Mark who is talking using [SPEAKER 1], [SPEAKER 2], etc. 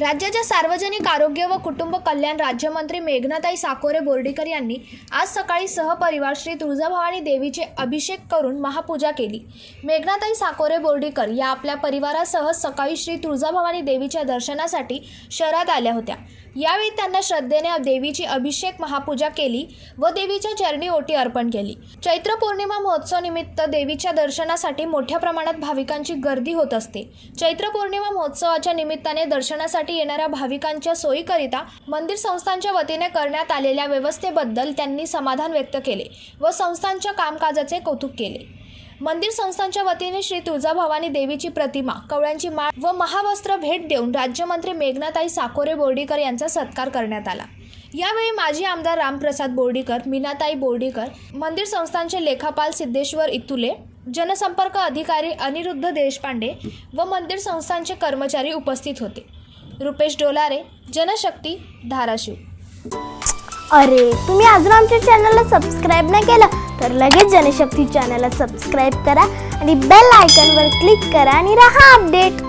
[SPEAKER 1] राज्याच्या सार्वजनिक आरोग्य व कुटुंब कल्याण राज्यमंत्री मेघनाताई साकोरे बोर्डीकर यांनी आज सकाळी सहपरिवार श्री तुळजाभवानी देवीचे अभिषेक करून महापूजा केली. मेघनाताई साकोरे बोर्डीकर या आपल्या परिवारासह सकाळी श्री तुळजाभवानी देवीच्या दर्शनासाठी शहरात आल्या होत्या. यावेळी त्यांना श्रद्धेने देवीची अभिषेक महापूजा केली व देवीच्या चरणी ओटी अर्पण केली. चैत्र पौर्णिमा महोत्सव निमित्त देवीच्या दर्शनासाठी मोठ्या प्रमाणात भाविकांची गर्दी होत असते. चैत्र पौर्णिमा महोत्सवाच्या निमित्ताने दर्शनासाठी येणाऱ्या भाविकांच्या सोयीकरिता मंदिर संस्थांच्या वतीने करण्यात आलेल्या व्यवस्थेबद्दल त्यांनी समाधान व्यक्त केले व संस्थांच्या कामकाजाचे कौतुक केले. मंदिर संस्थांच्या वतीने श्री तुळजाभवानी देवीची प्रतिमा कवळ्यांची माळ व महावस्त्र भेट देऊन राज्यमंत्री मेघनाताई साकोरे बोर्डीकर यांचा सत्कार करण्यात आला. यावेळी माजी आमदार रामप्रसाद बोर्डीकर मीनाताई बोर्डीकर मंदिर संस्थांचे लेखापाल सिद्धेश्वर इतुले जनसंपर्क अधिकारी अनिरुद्ध देशपांडे व मंदिर संस्थांचे कर्मचारी उपस्थित होते. रुपेश डोलारे जनशक्ती धाराशिव.
[SPEAKER 2] अरे तुम्ही अजून आमच्या चॅनलला सबस्क्राईब नाही केलं तर लगेच जनशक्ती चॅनलला सबस्क्राईब करा आणि बेल आयकॉनवर क्लिक करा आणि राहा अपडेट